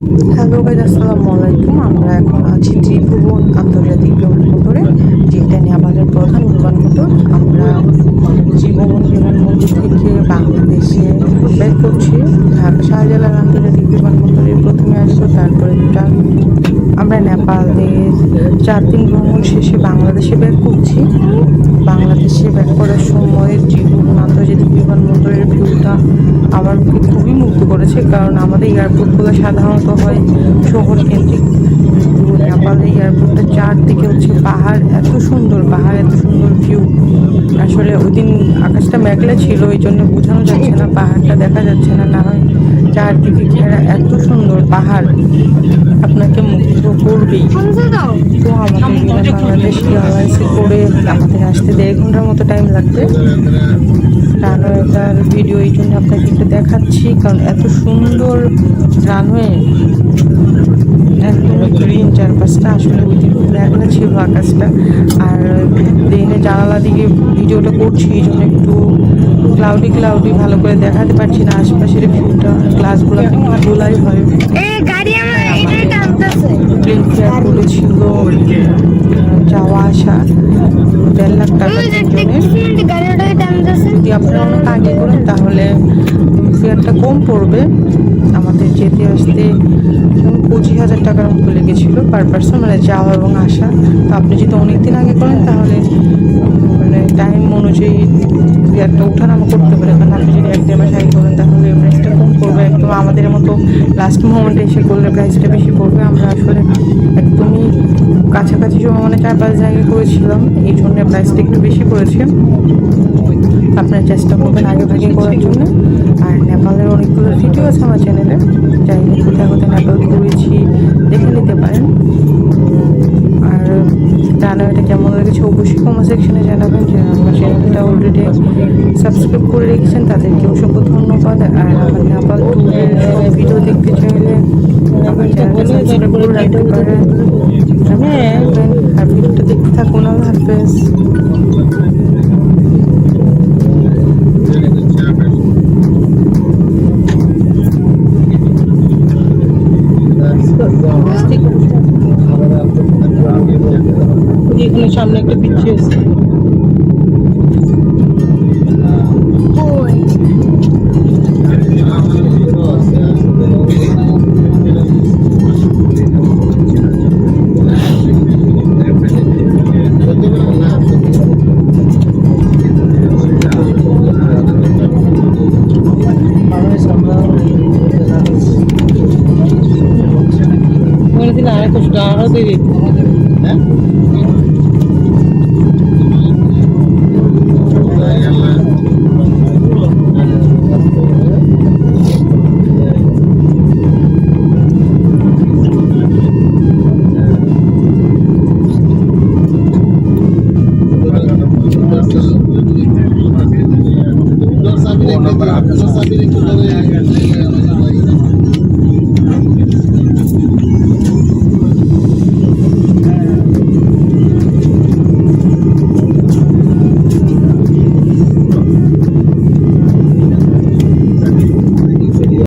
Hello guys আসসালামু আলাইকুম। আমরা এখন আছি ত্রিভুবন আন্তর্জাতিক বিমানবন্দরে যেটা নেপালের প্রধান বিমানবন্দর আমরা ত্রিভুবন বিমানবন্দর থেকে বাংলাদেশে বের করছি। ঢাকা শাহজালাল আন্তর্জাতিক আমরা নেপালের চার দিন ভ্রমণ শেষে বাংলাদেশে ব্যাক করছি। বাংলাদেশে ব্যাক করার সময় ত্রিভুবন আন্তর্জাতিক বিমানবন্দরের ভিউটা আমাকে খুবই মুগ্ধ করেছে, কারণ আমাদের এয়ারপোর্টগুলো সাধারণত হয় শহর কেন্দ্রিক নেপালের এয়ারপোর্টটা চারদিকে হচ্ছে পাহাড়, এত সুন্দর পাহাড়, এত সুন্দর ভিউ। আসলে ওই দিন আকাশটা মেঘলা ছিল, ওই জন্য বোঝানো যাচ্ছে না, পাহাড়টা দেখা যাচ্ছে না না হয় চারদিকে ঘেরা এত সুন্দর পাহাড়, আপনাকে মুগ্ধ করবেই। তো আমাদের বাংলাদেশ এয়ারলাইন্সে করে আমাদের আসতে দেড় ঘণ্টার মতো টাইম লাগবে। রানওয়েটার ভিডিও এই জন্য আপনাকে একটু দেখাচ্ছি, কারণ এত সুন্দর রানওয়ে একদম গ্রিন চারপাশটা, আসলে ওই দিন ছিল আকাশটা। আর দিনে জানালা দিকে ভিডিওটা করছি, এই জন্য একটু ক্লাউডি ক্লাউডি ভালো করে দেখাতে পারছি না আশপাশের ভিউটা গ্লাসগুলো ধুলাই হয়। প্লেন ফেয়ার বলেছিল যাওয়া আসা দেড় লাখ টাকা যদি আপনারা অনেক আগে করেন তাহলে ফেয়ারটা কম পড়বে। আমাদের যেতে আসতে পঁচিশ হাজার টাকার মতো লেগেছিল পার পার্সন মানে যাওয়া এবং আসা। তো আপনি যদি অনেক দিন আগে করেন তাহলে মানে টাইম অনুযায়ী ফেয়ারটা ওঠানামা করতে পারে, কারণ আপনি যদি এক দেড় মাস আগে করেন, তাহলে প্রাইসটা কম পড়বে একদম আমাদের মতো লাস্ট মোমেন্টে এসে করলে প্রাইসটা বেশি পড়বে। আমরা আসলে একদমই কাছাকাছি সময় মানে চার পাঁচ জায়গায় করেছিলাম, এই জন্য প্রাইসটা একটু বেশি পড়েছে। আপনারা চেষ্টা করবেন আগে ভাগে করার জন্য। আর নেপালের অনেকগুলো ভিডিও আছে আমার চ্যানেলে চাইলে কোথায় কোথায় নেপাল ঘুরেছি, দেখে নিতে পারেন। রান্নাটা কেমন লেগেছে, অবশ্যই কমেন্ট সেকশনে জানাবেন, যে আমার চ্যানেলটা অলরেডি সাবস্ক্রাইব করে রেখেছেন, তাদেরকে অসংখ্য ধন্যবাদ। আর আমার নেপাল টুরের সব ভিডিও দেখতে চাইলে আমার চ্যানেলটা সাবস্ক্রাইব করে রাখতে পারেন। হ্যাঁ আর ভিডিওটা দেখতে থাকুন, আল্লাহ হাফেজ। এখানে সামনে একটা পিচ্ছি আছে। ওই মনে দিন আড়াই capítulo de Angel.